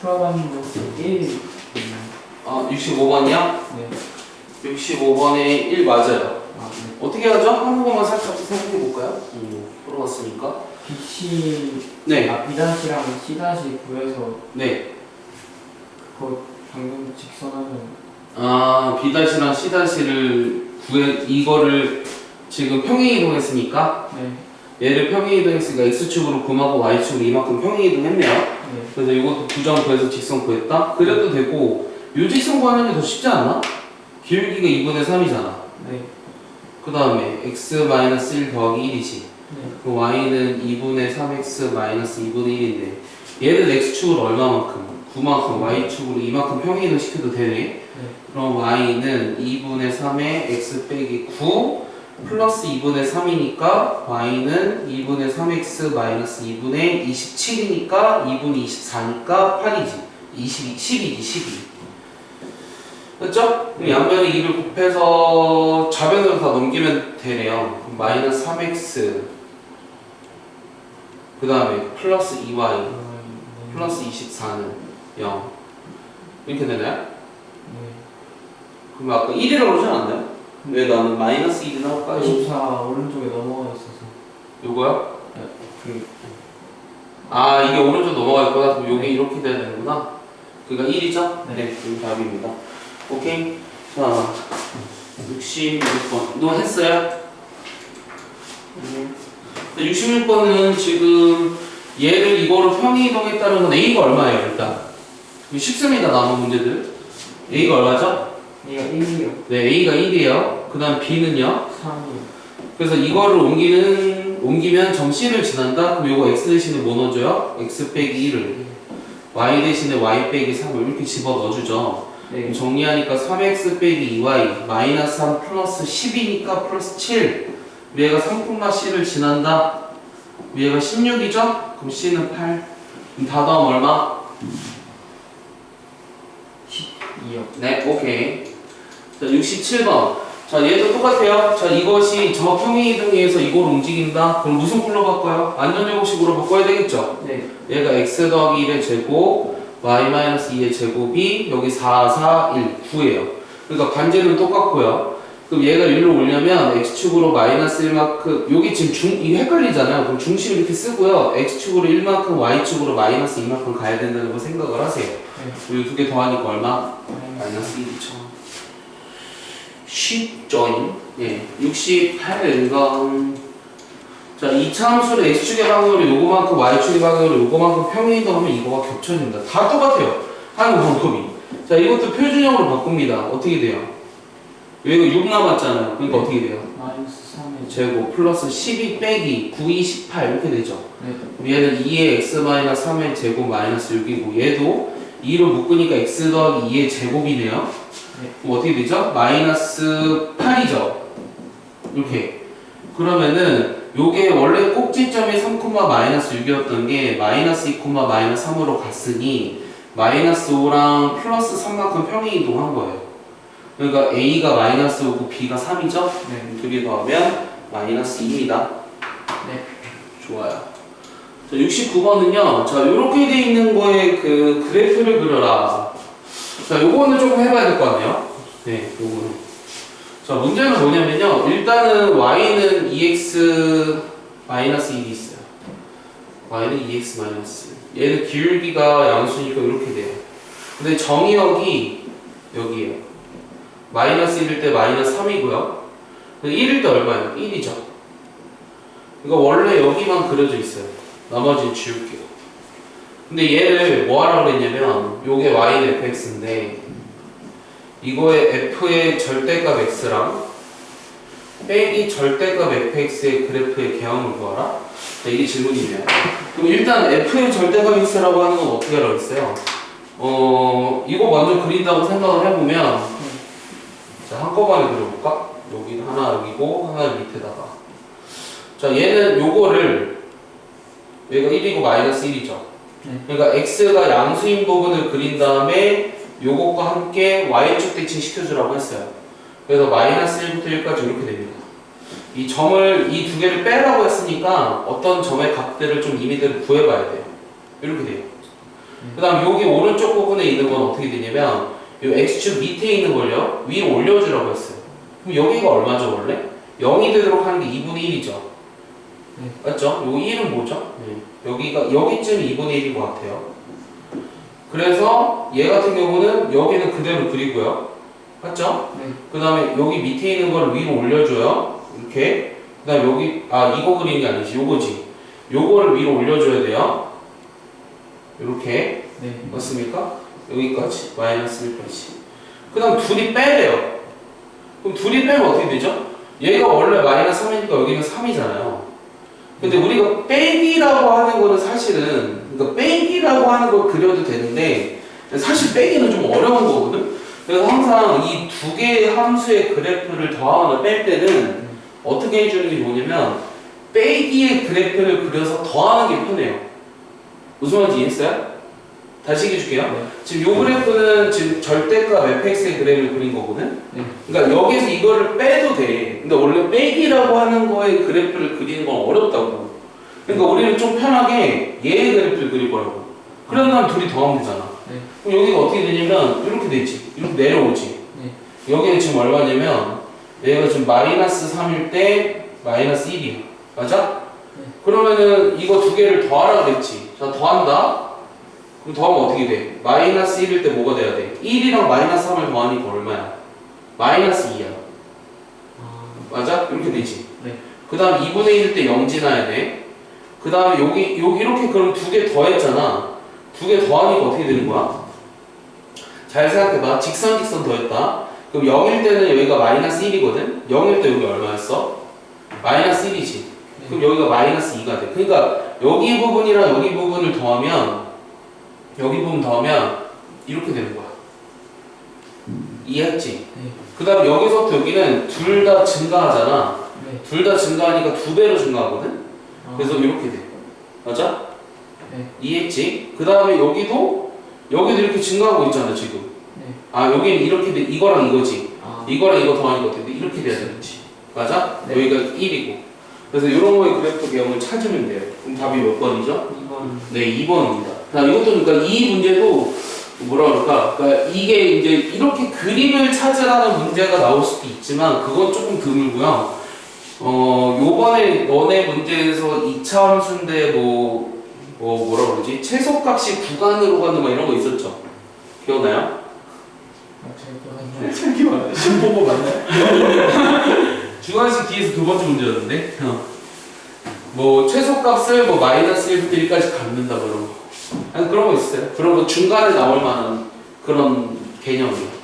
풀어가는 거 1. 아 65번이요? 네. 65번에 1 맞아요. 아, 네. 어떻게 하죠? 한 번만 살짝 생각해 볼까요? 음, 풀어봤으니까. 빛이 네, 아, B다시랑 C다시 구해서 네. 그거 방금 직선하면 아 B-랑 C-를 구해 이거를 지금 평행 이동했으니까 네. 얘를 평행 이동했으니까 x축으로 9만큼 y축으로 이만큼 평행 이동했네요. 네. 그래서 이것도 부정 구해서 직선 구했다. 그래도 되고 요 직선 구하는 게 더 쉽지 않나? 기울기가 2분의 3이잖아. 네. 그 다음에 x-1 더하기 1이지. 네. 그 y는 2분의 3x 마이너스 2분의 1인데 얘는 x축으로 얼마만큼? 9만큼 y축으로 이만큼 평행이동 시켜도 되네. 네. 그럼 y는 2분의 3에 x 빼기 9 플러스 2분의 3이니까 y는 2분의 3x 마이너스 2분의 27이니까 2분의 24니까 8이지 22, 12지 12 됐죠? 그럼 양변에 2를 곱해서 좌변으로 다 넘기면 되네요 마이너스 3x 그 다음에 플러스 2y 네. 플러스 24는 0 이렇게 되나요? 네. 그럼 아까 1이라고 그러지 않았나요? 왜 나는 마이너스 1이 나올까요? 24 오른쪽에 넘어가 있어서 요거요? 그아 이게 오른쪽 넘어갈 거다 그럼 요게 이렇게 돼야 되는구나 그니까 1이죠? 네. 네 그럼 답입니다 오케이 자 66번 너 했어요? 음. 66번은 지금 얘를 이거로 평행이동했다는 건 A가 얼마예요 일단 쉽습니다 남은 문제들 A가 얼마죠? 얘가 1이요 네 A가 1이에요 그 다음 B는요? 3이요 그래서 이거를 옮기는 옮기면 점 C를 지난다. 그럼 요거 x 대신에 뭐 넣어줘요? x 빼기 1을 y 대신에 y 빼기 3을 이렇게 집어 넣어주죠. 네. 정리하니까 3x 빼기 2y 마이너스 3 플러스 10이니까 플러스 7. 위에가 3콤마 C를 지난다. 위에가 16이죠? 그럼 C는 8. 그럼 다 더하면 얼마? 12요 네, 오케이. 자, 67번. 자, 얘도 똑같아요. 자, 이것이 저 평행 이동에서 이걸 움직인다. 그럼 무슨 꼴로 바꿔요? 안전제곱식으로 바꿔야 되겠죠? 네. 얘가 x 더하기 1의 제곱, y 마이너스 2의 제곱이 여기 4, 4, 1, 9예요. 그러니까 반제는 똑같고요. 그럼 얘가 1로 오려면 x축으로 마이너스 1만큼, 여기 지금 중, 이게 헷갈리잖아요. 그럼 중심 이렇게 쓰고요. x축으로 1만큼, y축으로 마이너스 2만큼 가야 된다는 거 생각을 하세요. 네. 이두개 더하니까 얼마? 마이너스 마이너스 1이죠. 쉽죠잉? 예. 68번. 자, 이차 함수를 x축의 방향으로 요거만큼 y축의 방향으로 요거만큼 평행이동 하면 이거가 겹쳐진다. 다 똑같아요. 하는 방법이. 자, 이것도 표준형으로 바꿉니다. 어떻게 돼요? 여기가 6 남았잖아요. 그러니까 네. 어떻게 돼요? 마이너스 3의 제곱 플러스 12 빼기 9, 2, 18 이렇게 되죠. 네. 그럼 얘는 2의 x 마이너스 3의 제곱 마이너스 6이고 얘도 2로 묶으니까 x 더하기 2의 제곱이네요. 네. 그럼 어떻게 되죠? 마이너스 8이죠. 이렇게. 그러면은 요게 원래 꼭지점이 3, 마이너스 6이었던 게 마이너스 2, 마이너스 3으로 갔으니 마이너스 5랑 플러스 3만큼 평행 이동한 거예요. 그러니까 a가 마이너스 5고 b가 3이죠? 네. 두개 더하면 마이너스 2입니다. 네. 좋아요. 자, 69번은요. 자, 요렇게 돼 있는 거에 그 그래프를 그려라. 자, 요거는 조금 해봐야 될거 같네요. 네, 요거는. 자, 문제는 뭐냐면요. 일단은 y는 2x 마이너스 1이 있어요. y는 2x 마이너스. 얘는 기울기가 양수니까 이렇게 돼요. 근데 정의역이 여기에요. 마이너스 1일 때 마이너스 3이고요. 1일 때 얼마예요? 1이죠. 이거 원래 여기만 그려져 있어요. 나머지는 지울게요. 근데 얘를 뭐 하라고 그랬냐면 요게 y는 fx인데 이거의 f의 절대값 x랑 빼기 절대값 fx의 그래프의 개형을 구하라? 자, 이게 질문이네요. 그럼 일단 f의 절대값 x라고 하는 건 어떻게 하라고 했어요? 어, 이거 먼저 그린다고 생각을 해보면 자, 한꺼번에 그려볼까? 여기 하나 여기고 하나 밑에다가 자 얘는 요거를 얘가 1이고 마이너스 1이죠 네. 그러니까 x가 양수인 부분을 그린 다음에 요것과 함께 y축 대칭 시켜주라고 했어요 그래서 마이너스 1부터 1까지 이렇게 됩니다 이 점을 이 두 개를 빼라고 했으니까 어떤 점의 값들을 좀 임의대로 구해봐야 돼요 이렇게 돼요 그 다음 여기 오른쪽 부분에 있는 건 어떻게 되냐면 요 x축 밑에 있는 걸요 위로 올려주라고 했어요. 그럼 여기가 얼마죠 원래? 0이 되도록 하는 게 2분의 1이죠. 네. 맞죠? 요 1은 뭐죠? 여기가 여기쯤 2분의 1인 것 같아요. 그래서 얘 같은 경우는 여기는 그대로 그리고요. 맞죠? 네. 그 다음에 여기 밑에 있는 걸 위로 올려줘요. 이렇게. 그 다음에 여기, 아, 이거 그리는 게 아니지. 요거지. 요거를 위로 올려줘야 돼요. 이렇게. 네. 맞습니까? 여기까지. 마이너스 1까지. 그 다음 둘이 빼래요. 그럼 둘이 빼면 어떻게 되죠? 얘가 원래 마이너스 3이니까 여기는 3이잖아요. 근데 우리가 빼기라고 하는 거는 사실은, 그러니까 빼기라고 하는 걸 그려도 되는데, 사실 빼기는 좀 어려운 거거든? 그래서 항상 이 두 개의 함수의 그래프를 더하거나 뺄 때는 어떻게 해주는 게 뭐냐면, 빼기의 그래프를 그려서 더하는 게 편해요. 무슨 말인지 이해했어요? 다시 얘기해 줄게요. 네. 지금 요 그래프는 지금 절대값 fx의 그래프를 그린 거거든? 네. 그러니까 여기서 이거를 빼도 돼. 근데 원래 빼기라고 하는 거의 그래프를 그리는 건 어렵다고. 그러니까 우리는 좀 편하게 얘의 그래프를 그릴 거라고. 그런 다음 둘이 더하면 되잖아. 네. 그럼 여기가 어떻게 되냐면 이렇게 되지. 이렇게 내려오지. 네. 여기는 지금 얼마냐면 얘가 지금 마이너스 3일 때 마이너스 1이야. 맞아? 네. 그러면은 이거 두 개를 더하라 그랬지. 자, 더한다. 그럼 더하면 어떻게 돼? 마이너스 1일 때 뭐가 돼야 돼? 1이랑 마이너스 3을 더하니까 얼마야? 마이너스 2야. 아, 맞아? 이렇게 되지. 네. 그 다음 2분의 1일 때 0 지나야 돼. 그 다음에 여기, 여기 이렇게 그럼 두 개 더했잖아. 두 개 더하니까 어떻게 되는 거야? 잘 생각해봐. 직선, 직선 더했다. 그럼 0일 때는 여기가 마이너스 1이거든? 0일 때 여기 얼마였어? 마이너스 1이지. 그럼 여기가 마이너스 2가 돼. 그러니까 여기 부분이랑 여기 부분을 더하면 여기 부분 더하면 이렇게 되는 거야. 이해했지? 네. 그 다음 여기서부터 여기는 둘 다 증가하잖아. 네. 둘 다 증가하니까 두 배로 증가하거든? 아, 그래서 이렇게 돼. 맞아? 네. 이해했지? 그 다음에 여기도 여기도 이렇게 증가하고 있잖아 지금. 네. 아 여기는 이렇게 돼. 이거랑 이거지. 아, 이거랑 이거 더하니까 어떻게 돼? 이렇게 돼야 되지. 맞아? 네. 여기가 1이고. 그래서 이런 거의 그래프 개형을 찾으면 돼요. 그럼 답이 몇 번이죠? 이건 네, 2번입니다. 자, 이것도 그러니까 이 문제도 뭐라 그럴까? 그러니까 이게 이제 이렇게 그림을 찾으라는 문제가 나올 수도 있지만 그건 조금 드물고요. 어, 요번에 너네 문제에서 2차 함수인데 뭐, 뭐 뭐라 그러지? 최소값이 구간으로 가는 뭐 이런 거 있었죠? 기억나요? 아, 잘 기억하네요. 잘 기억 안 나. 지금 보고 맞나요? 주관식 뒤에서 두 번째 문제였는데 어. 뭐 최소값을 뭐 마이너스 1부터 1까지 갖는다 그런 거 아니 그런 거 있어요? 그런 거 중간에 나올 만한 그런 개념이에요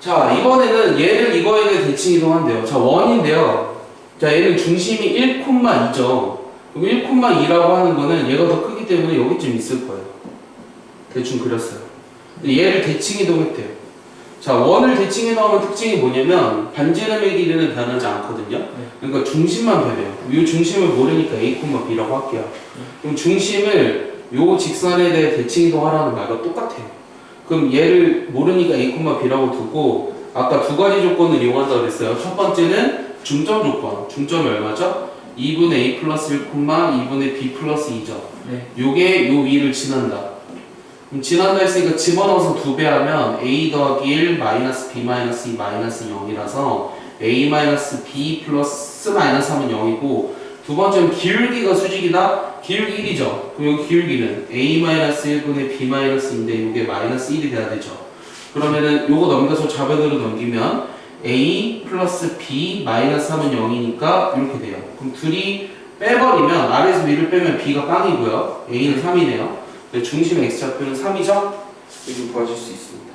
자 이번에는 얘를 이거에 대해 대칭 이동한대요. 자 원인데요. 자 얘는 중심이 1,2죠. 그럼 1,2라고 하는 거는 얘가 더 크기 때문에 여기쯤 있을 거예요. 대충 그렸어요. 얘를 대칭 이동했대요. 자, 원을 대칭해 나오는 특징이 뭐냐면 반지름의 길이는 변하지 않거든요. 그러니까 중심만 변해요. 이 중심을 모르니까 a, b라고 할게요. 그럼 중심을 요 직선에 대해 대칭 이동하라는 말과 똑같아요. 그럼 얘를 모르니까 a, b라고 두고 아까 두 가지 조건을 이용한다고 그랬어요. 첫 번째는 중점 조건. 중점이 얼마죠? 2분의 a 플러스 1, 2분의 b 플러스 2죠. 네. 요게 요 위를 지난다. 그럼 지난다 했으니까 집어넣어서 두 배 하면 a 더하기 1 마이너스 b 마이너스 2 마이너스 0이라서 a 마이너스 b 플러스 마이너스 하면 0이고 두 번째는 기울기가 수직이다? 기울기 1이죠. 그럼 여기 기울기는 a 마이너스 1분의 b 마이너스인데 이게 마이너스 1이 돼야 되죠. 그러면은 요거 넘겨서 좌변으로 넘기면 a 플러스 b 마이너스 하면 0이니까 이렇게 돼요. 그럼 둘이 빼버리면 아래에서 위를 빼면 b가 빵이고요. a는 3이네요. 네, 중심 x좌표는 3이죠? 여기 구하실 수 있습니다.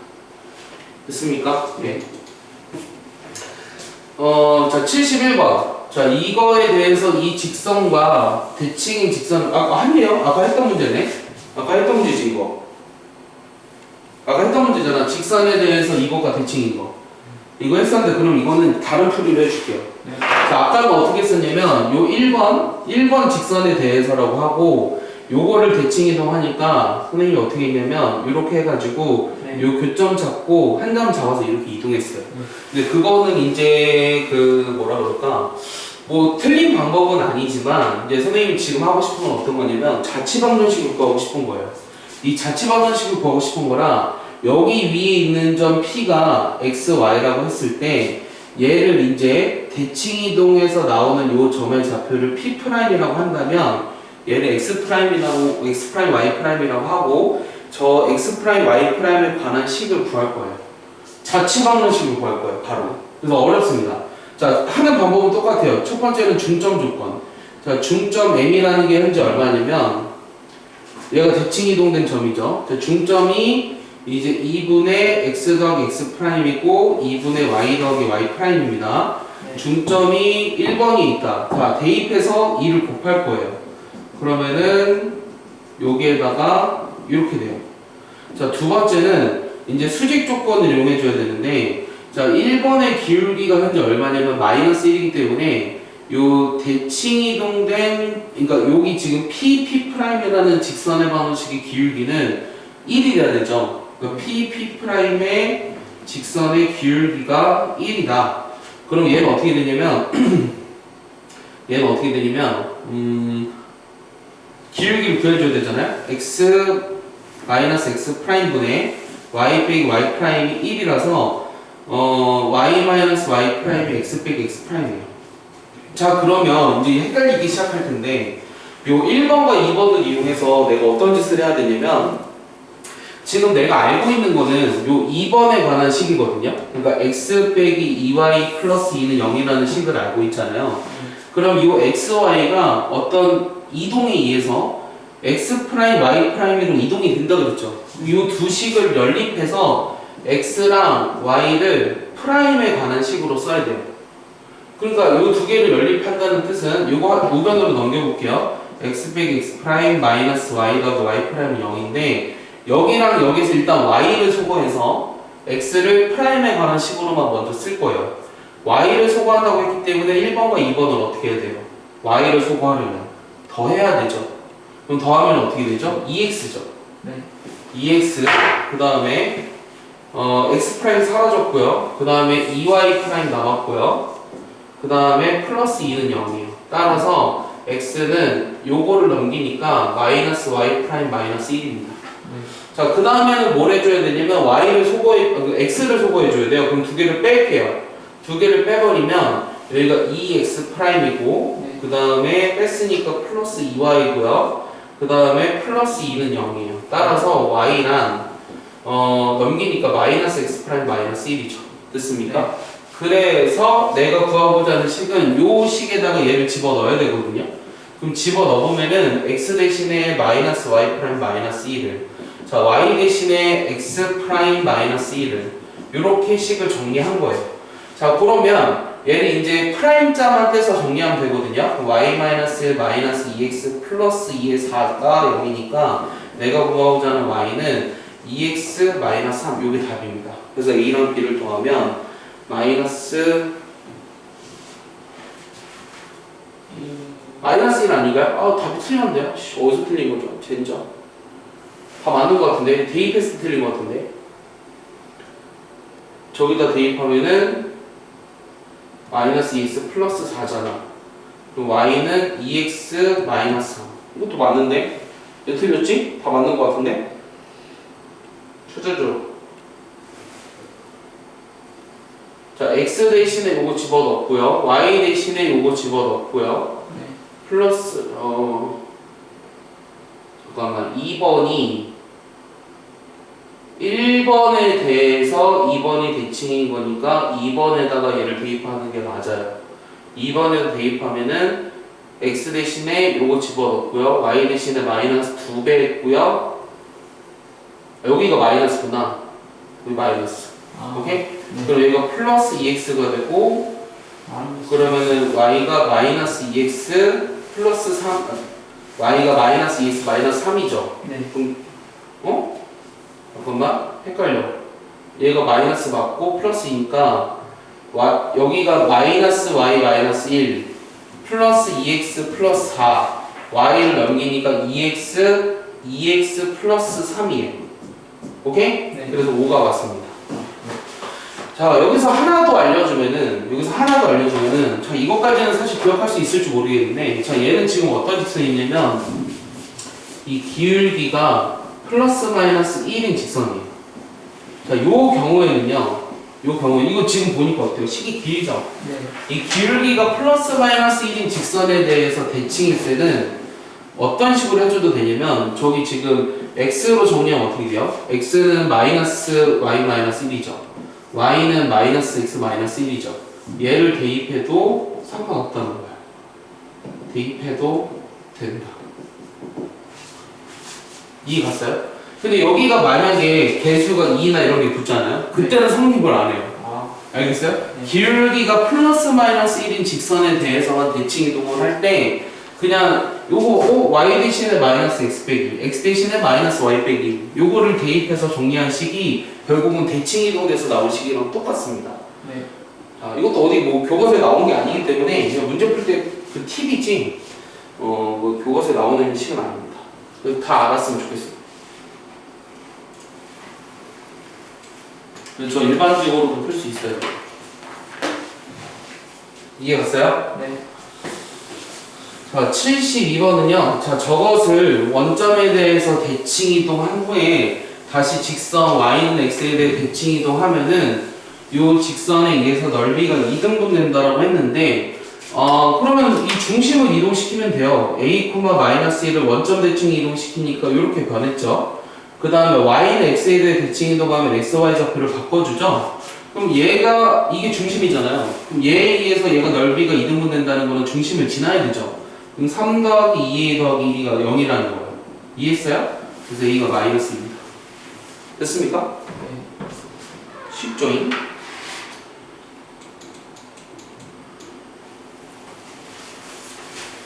됐습니까? 네. 어, 자, 71번. 자, 이거에 대해서 이 직선과 대칭인 직선, 아까 했네요? 아까 했던 문제네? 아까 했던 문제지, 이거. 아까 했던 문제잖아. 직선에 대해서 이거가 대칭인 거. 이거 했었는데, 그럼 이거는 다른 풀이로 해줄게요. 네. 자, 아까는 어떻게 했었냐면, 요 1번, 1번 직선에 대해서라고 하고, 요거를 대칭 이동하니까 선생님이 어떻게 했냐면 이렇게 해가지고 네. 요 교점 잡고 한 점 잡아서 이렇게 이동했어요. 네. 근데 그거는 이제 그 뭐라 그럴까 뭐 틀린 방법은 아니지만 이제 선생님이 지금 하고 싶은 건 어떤 거냐면 자취방정식을 구하고 싶은 거예요. 이 자취 방정식을 구하고 싶은 거라 여기 위에 있는 점 P가 X, Y라고 했을 때 얘를 이제 대칭 이동해서 나오는 요 점의 좌표를 P'이라고 한다면 얘를 X'이라고 X', Y''이라고 하고 저 X', Y''에 관한 식을 구할 거예요. 자취 방정식을 구할 거예요, 바로. 그래서 어렵습니다. 자, 하는 방법은 똑같아요. 첫 번째는 중점 조건. 자, 중점 M이라는 게 현재 얼마냐면 얘가 대칭 이동된 점이죠. 자, 중점이 이제 2분의 x 더하기 x 프라임이고 2분의 y 더하기 y 프라임입니다. 네. 중점이 1번이 있다. 자, 대입해서 2를 곱할 거예요. 그러면은 여기에다가 이렇게 돼요. 자, 두 번째는 이제 수직 조건을 이용해 줘야 되는데 자, 1번의 기울기가 현재 얼마냐면 마이너스 1이기 때문에 요 대칭 이동된 그러니까 여기 지금 P, P 프라임이라는 직선의 방정식의 기울기는 1이 돼야 되죠. 그 P, P 프라임의 직선의 기울기가 1이다. 그럼 얘는 어떻게 되냐면 얘는 어떻게 되냐면 음, 기울기를 구해줘야 되잖아요. x 마이너스 x 프라임 분의 y 빼기 y 프라임이 1이라서 어, y 마이너스 y 프라임이 x 빼기 x 프라임이에요. 자 그러면 이제 헷갈리기 시작할 텐데 요 1번과 2번을 이용해서 내가 어떤 짓을 해야 되냐면 지금 내가 알고 있는 거는 요 2번에 관한 식이거든요. 그러니까 x 빼기 2y 플러스 2는 0이라는 식을 알고 있잖아요. 그럼 요 x, y가 어떤 이동에 의해서 x 프라임, y 프라임으로 이동이 된다 그랬죠. 요 두 식을 연립해서 x랑 y를 프라임에 관한 식으로 써야 돼요. 그러니까 요두 개를 연립한다는 뜻은 요거 우변으로 넘겨볼게요. x 빼기 x 프라임 마이너스 y 더하기 y 프라임 0인데 여기랑 여기서 일단 y를 소거해서 x를 프라임에 관한 식으로만 먼저 쓸 거예요. y를 소거한다고 했기 때문에 1번과 2번을 어떻게 해야 돼요? y를 소거하려면 더해야 되죠. 그럼 더하면 어떻게 되죠? 2x죠. 네. 2x 그 다음에 어, x 프라임 사라졌고요. 그 다음에 2y 프라임 남았고요. 그 다음에 플러스 2는 0이에요. 따라서 x는 요거를 넘기니까 마이너스 y 프라임 마이너스 1입니다. 자, 그 다음에는 뭘 해줘야 되냐면 y를 소거해, x를 소거해줘야 돼요. 그럼 두 개를 뺄게요. 두 개를 빼버리면 여기가 2x 프라임이고 네. 그 다음에 뺐으니까 플러스 2y고요. 그 다음에 플러스 2는 0이에요. 따라서 y랑 어, 넘기니까 마이너스 x 프라임 마이너스 1이죠. 됐습니까? 그래서 내가 구하고자 하는 식은 요 식에다가 얘를 집어 넣어야 되거든요. 그럼 집어 넣으면은 x 대신에 마이너스 y 프라임 마이너스 1을 자 y 대신에 x 프라임 마이너스 1을 이렇게 식을 정리한 거예요. 자 그러면 얘를 이제 프라임 자만 떼서 정리하면 되거든요. y 마이너스 1 마이너스 2x 플러스 2의 4가 0이니까 내가 구하고자 하는 y는 2x 마이너스 3 이게 답입니다. 그래서 a랑 b를 더하면 마이너스 마이너스 1 아닌가요? 아 답이 틀렸는데요? 씨, 어디서 틀린 거죠? 젠장 다 맞는 것 같은데 때 틀린 것 같은데 저기다 대입하면은 마이너스 2x 플러스 4잖아 그럼 y는 2x 마이너스 3 이것도 맞는데? 왜 틀렸지? 다 맞는 것 같은데? 찾아줘 자 x 대신에 요거 집어넣고요 y 대신에 요거 집어넣고요 네. 플러스 어 잠깐만 2번이 1번에 대해서 2번이 대칭인 거니까 2번에다가 얘를 대입하는 게 맞아요. 2번에다 대입하면은 x 대신에 요거 집어넣고요. y 대신에 마이너스 2배 했고요. 여기가 마이너스구나. 여기 마이너스. 아, 오케이? 네. 그럼 여기가 플러스 2x가 되고 마이너스. 그러면은 y가 마이너스 2x 플러스 3 y가 마이너스 2x 마이너스 3이죠. 네. 그럼 어? 잠깐만 헷갈려. 얘가 마이너스 맞고 플러스이니까 와, 여기가 마이너스 y 마이너스 1 플러스 2x 플러스 4 y를 넘기니까 2x 2x 플러스 3이에요. 오케이? 네. 그래서 5가 왔습니다. 자 여기서 하나 더 알려주면은 여기서 하나 더 알려주면은 자 이것까지는 사실 기억할 수 있을지 모르겠는데 자 얘는 지금 어떤 했냐면 이 기울기가 플러스 마이너스 1인 직선이에요. 자, 요 경우에는요. 요 경우에 이거 지금 보니까 어때요? 식이 길죠? 네. 이 기울기가 플러스 마이너스 1인 직선에 대해서 대칭일 때는 어떤 식으로 해줘도 되냐면 저기 지금 x로 정리하면 어떻게 돼요? x는 마이너스 y 마이너스 1이죠. y는 마이너스 x 마이너스 1이죠. 얘를 대입해도 상관없다는 거야. 대입해도 된다. 이해 갔어요? 근데 여기가 만약에 개수가 2나 이런 게 붙잖아요. 그때는 성립을 안 해요. 아, 알겠어요? 네. 기울기가 플러스 마이너스 1인 직선에 대해서만 대칭 이동을 할 때 그냥 요거 어, y 대신에 마이너스 x 빼기 x 대신에 마이너스 y 빼기 요거를 대입해서 정리한 식이 결국은 대칭 이동돼서 나온 식이랑 똑같습니다. 네. 자, 이것도 어디 뭐 교과서에 나온 게 아니기 때문에 그냥 문제 풀 때 그 팁이지 어, 뭐 교과서에 나오는 식은 아닙니다. 다 알았으면 좋겠어요. 그래서 저 일반적으로도 풀 수 있어요. 이해 갔어요? 네. 자, 72번은요. 자, 저것을 원점에 대해서 대칭 이동한 후에 다시 직선 y는 x에 대해 대칭 이동하면은 요 직선에 의해서 넓이가 2등분 된다라고 했는데 어, 그러면 이 중심을 이동시키면 돼요. a, 마이너스 1을 원점 대칭 이동시키니까 이렇게 변했죠. 그 다음에 y는 x에 대해 대칭 이동하면 x, y 좌표를 바꿔주죠. 그럼 얘가 이게 중심이잖아요. 그럼 얘에 의해서 얘가 넓이가 2등분 된다는 거는 중심을 지나야 되죠. 그럼 3 더하기 2a 더하기 1이가 0이라는 거예요. 이해했어요? 그래서 a가 마이너스입니다. 됐습니까? 네. 쉽죠잉?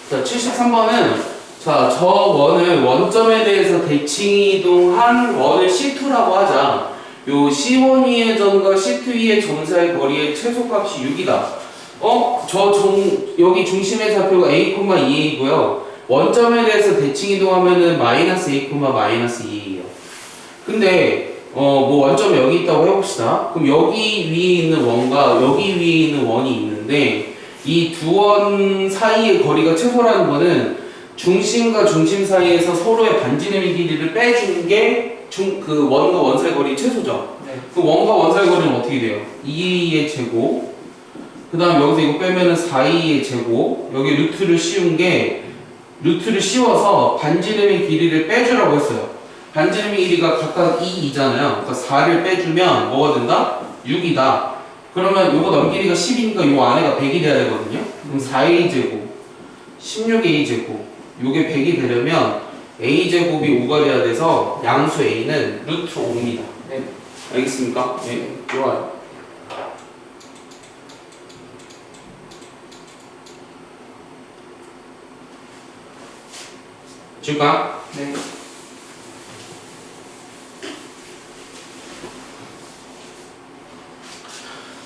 자, 73번은 자, 저 원을 원점에 대해서 대칭 이동한 원을 C2라고 하자. 요 C1 위의 점과 C2 위의 점 사이 거리의 최소값이 6이다. 어, 저 종, 여기 중심의 좌표가 A, 2A고요. 원점에 대해서 대칭 이동하면은 마이너스 A, 마이너스 2A예요. 근데 어, 뭐 원점이 여기 있다고 해봅시다. 그럼 여기 위에 있는 원과 여기 위에 있는 원이 있는데 이 두 원 사이의 거리가 최소라는 거는 중심과 중심 사이에서 서로의 반지름의 길이를 빼주는 게 중, 그 원과 원 사이 거리 최소죠. 네. 그 원과 원 사이 거리는 어떻게 돼요? 2의 제곱. 그 다음 여기서 이거 빼면은 4의 제곱. 여기 루트를 씌운 게 루트를 씌워서 반지름의 길이를 빼주라고 했어요. 반지름의 길이가 각각 2이잖아요. 그러니까 4를 빼주면 뭐가 된다? 6이다. 그러면 요거 넘 길이가 10이니까 요 안에가 100이 돼야 되거든요. 그럼 4a 제곱, 16a 제곱, 요게 100이 되려면 a 제곱이 5가 돼야 돼서 양수 a는 루트 5입니다. 네. 알겠습니까? 네, 좋아요. 줄까? 네.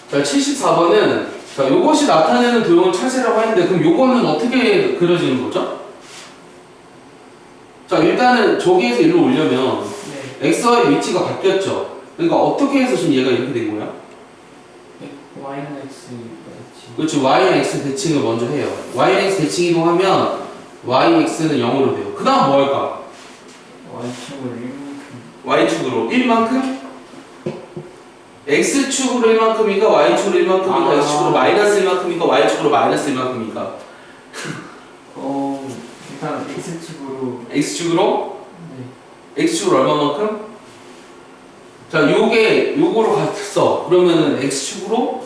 자, 74번은 자, 요것이 나타내는 도형을 찾으라고 했는데 그럼 요거는 어떻게 그려지는 거죠? 자, 일단은 저기에서 일로 오려면 네. x와의 위치가 바뀌었죠. 그러니까 어떻게 해서 지금 얘가 이렇게 된 거야? 네. Y는 X, X. 그렇죠. y, x 대칭을 먼저 해요. y, x 대칭 이동하면 y, x는 0으로 돼요. 그 다음 뭐 할까? Y축을 1만큼. y축으로 1만큼? x축으로 1만큼인가 y축으로 1만큼인가 아. x축으로 마이너스 1만큼인가 y축으로 마이너스 1만큼인가 어, 일단 X축으로. x축으로 네. x축으로 얼마만큼? 자, 요게 요거로 갔어. 그러면은 x축으로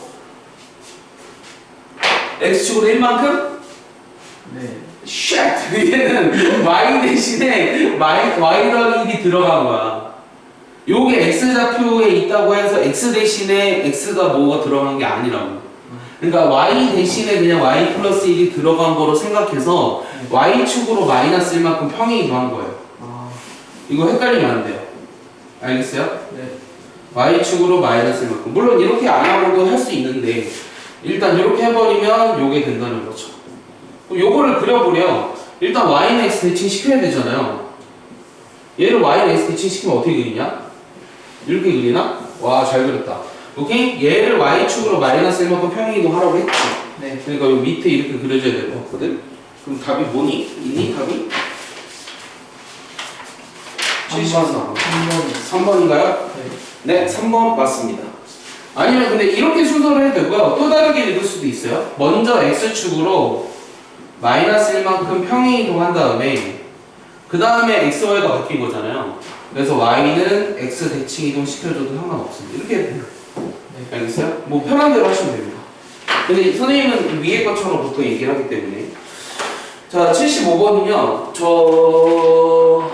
x축으로 1만큼? 네. 쉣! 얘는 y 대신에 y, y 더하기 1이 들어간 거야. 요게 x 좌표에 있다고 해서 x 대신에 x가 뭐가 들어간 게 아니라고. 그러니까 y 대신에 그냥 y 플러스 1이 들어간 거로 생각해서 y축으로 마이너스 1만큼 평행이 더한 거예요. 아, 이거 헷갈리면 안 돼요. 알겠어요? 네. y축으로 마이너스 1만큼. 물론 이렇게 안 하고도 할 수 있는데 일단 이렇게 해버리면 요게 된다는 거죠. 요거를 그려보려 일단 y는 x 대칭 시켜야 되잖아요. 얘를 y는 x 대칭 시키면 어떻게 그리냐? 이렇게 그리나? 와 잘 그렸다. 오케이? 얘를 y축으로 마이너스 1만큼 평행이동 하라고 했지. 네. 그러니까 요 밑에 이렇게 그려줘야 될 것 같거든? 그럼 답이 뭐니? 있니 답이? 74. 3번 3번인가요? 네. 네, 3번 맞습니다. 아니면 근데 이렇게 순서를 해도 되고요. 또 다르게 읽을 수도 있어요. 먼저 x축으로 마이너스 1만큼 평행이 동 한 다음에 그 다음에 xy가 바뀐 거잖아요. 그래서 y는 x 대칭 이동 시켜줘도 상관없습니다. 이렇게 해도 돼요. 네. 알겠어요? 뭐 편한 대로 하시면 됩니다. 근데 선생님은 위에 것처럼 보통 얘기를 하기 때문에 자 75번은요 저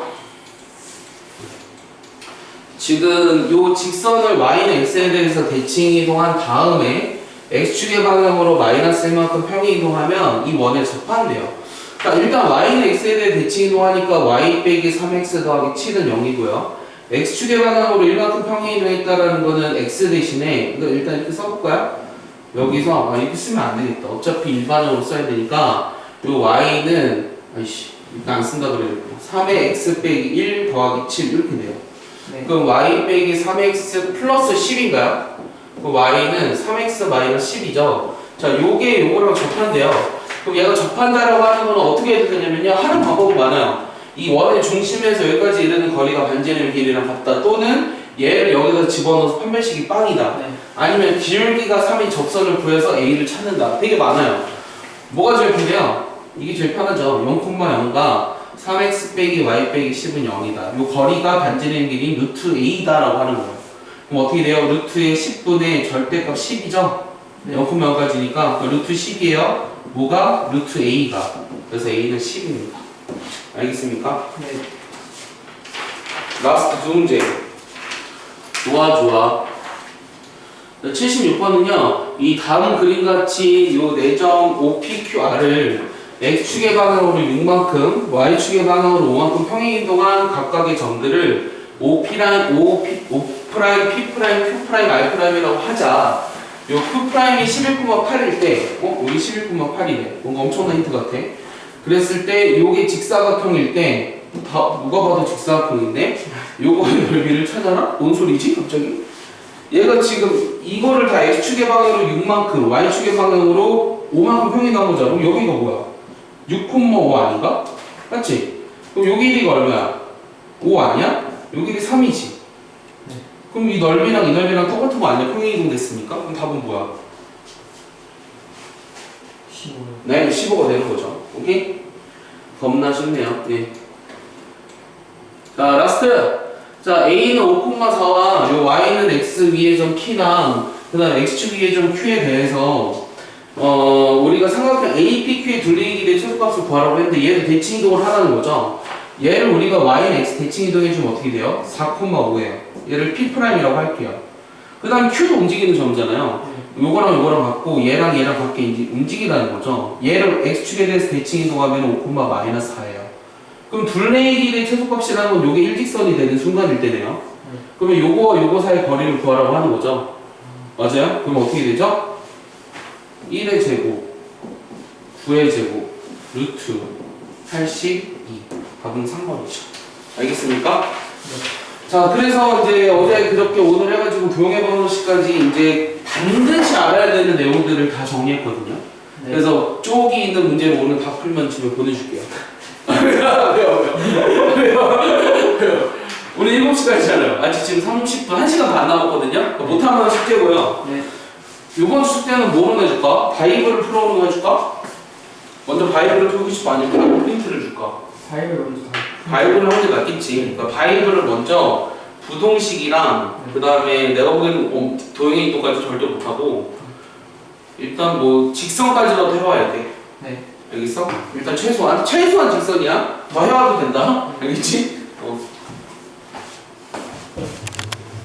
지금 요 직선을 y는 x에 대해서 대칭 이동한 다음에 x축의 방향으로 마이너스 1만큼 평행 이동하면 이 원에 접한대요. 그러니까 일단 y는 x에 대해 대칭 이동하니까 y 빼기 3x 더하기 7은 0이고요. x축의 방향으로 1만큼 평행 이동했다라는 거는 x 대신에 이거 일단 이렇게 써볼까요? 여기서 아 이렇게 쓰면 안 되겠다. 어차피 일반적으로 써야 되니까 요 y는 아이씨 일단 안 쓴다 그래요. 3의 x 빼기 1 더하기 7 이렇게 돼요. 네. 그럼 y 빼기 3x 플러스 10인가요? 그 y는 3x 마이너스 10이죠. 자, 요게 요거랑 접한대요. 그럼 얘가 접한다라고 하는 건 어떻게 해도 되냐면요. 하는 방법이 많아요. 이 원의 중심에서 여기까지 이르는 거리가 반지름 길이랑 같다. 또는 얘를 여기다 집어넣어서 판별식이 빵이다. 네. 아니면 기울기가 3인 접선을 구해서 A를 찾는다. 되게 많아요. 뭐가 제일 편해요? 이게 제일 편하죠. 0,0가 3x 빼기 y 빼기 10은 0이다. 이 거리가 반지름 길이인 루트 a다라고 하는 거예요. 그럼 어떻게 돼요? 루트의 10분의 절대값 10이죠? 네. 0,0까지니까 그 루트 10이에요. 뭐가? 루트 a가. 그래서 a는 10입니다. 알겠습니까? 네. 라스트 두 문제. 좋아, 좋아. 76번은요, 이 다음 그림같이 요 내점 OPQR을 X축의 방향으로 6만큼, Y축의 방향으로 5만큼 평행 이동한 각각의 점들을 OP랑 OP, O', P', Q', R'이라고 하자. 요 Q'이 11,8일 때, 어? 여기 11,8이네. 뭔가 엄청난 힌트 같아. 그랬을 때, 요게 직사각형일 때, 다, 누가 봐도 직사각형인데, 요거의 넓이를 찾아라? 뭔 소리지? 갑자기? 얘가 지금 이거를 다 X축의 방향으로 6만큼, Y축의 방향으로 5만큼 평이 나온 거잖아. 그럼 여기가 뭐야? 6,5 아닌가? 맞지? 그럼 요 길이가 얼마야? 5 아니야? 요 길이 3이지. 네. 그럼 이 넓이랑 이 넓이랑 똑같은 거 아니야? 평행 이동 됐으니까? 그럼 답은 뭐야? 15. 네, 15가 되는 거죠. 오케이? 겁나 쉽네요. 네. 자, 라스트. 자, A는 5,4와 요 Y는 X 위의 점 P랑 그 다음에 X축 위의 점 Q에 대해서 어, 우리가 삼각형 APQ의 길이의 최소값을 구하라고 했는데 얘를 대칭 이동을 하라는 거죠. 얘를 우리가 Y는 X 대칭 이동해주면 어떻게 돼요? 4,5예요. 얘를 P'이라고 할게요. 그 다음 Q도 움직이는 점이잖아요. 요거랑 요거랑 같고 얘랑 얘랑 같게 이제 움직이라는 거죠. 얘를 x축에 대해서 대칭 이동 하면 5, 마이너스 4예요. 그럼 둘레의 길이의 최소값이라는 건 요게 일직선이 되는 순간일 때네요. 그러면 요거와 요거 사이 거리를 구하라고 하는 거죠. 맞아요? 그럼 어떻게 되죠? 1의 제곱, 9의 제곱, 루트 82. 답은 3번이죠. 알겠습니까? 자, 그래서 이제 어제 그저께 오늘 해가지고 교영해 번호식까지 이제 반드시 알아야 되는 내용들을 다 정리했거든요. 네. 그래서 쪽이 있는 문제를 오늘 다 풀면 집에 보내줄게요. 왜요? 왜요? 왜요? 왜요? 오늘 7시까지잖아요. 아직 지금 30분, 1시간 반 남았거든요. 그러니까 못하면 숙제고요. 네. 이번 숙제는 뭐로 내줄까? 바이블을 풀어오는 거 해줄까? 먼저 바이블을 풀고 싶어 아니면 프린트를 줄까? 바이블 먼저 가. 바이블을 게 낫겠지. 그러니까 바이블을 먼저 부동식이랑 그 다음에 내가 보기에는 어, 도형의 이동까지 절대 못하고 일단 뭐 직선까지라도 해봐야 돼. 네. 알겠어? 일단 최소한 최소한 직선이야. 더 해와도 된다. 알겠지? 어.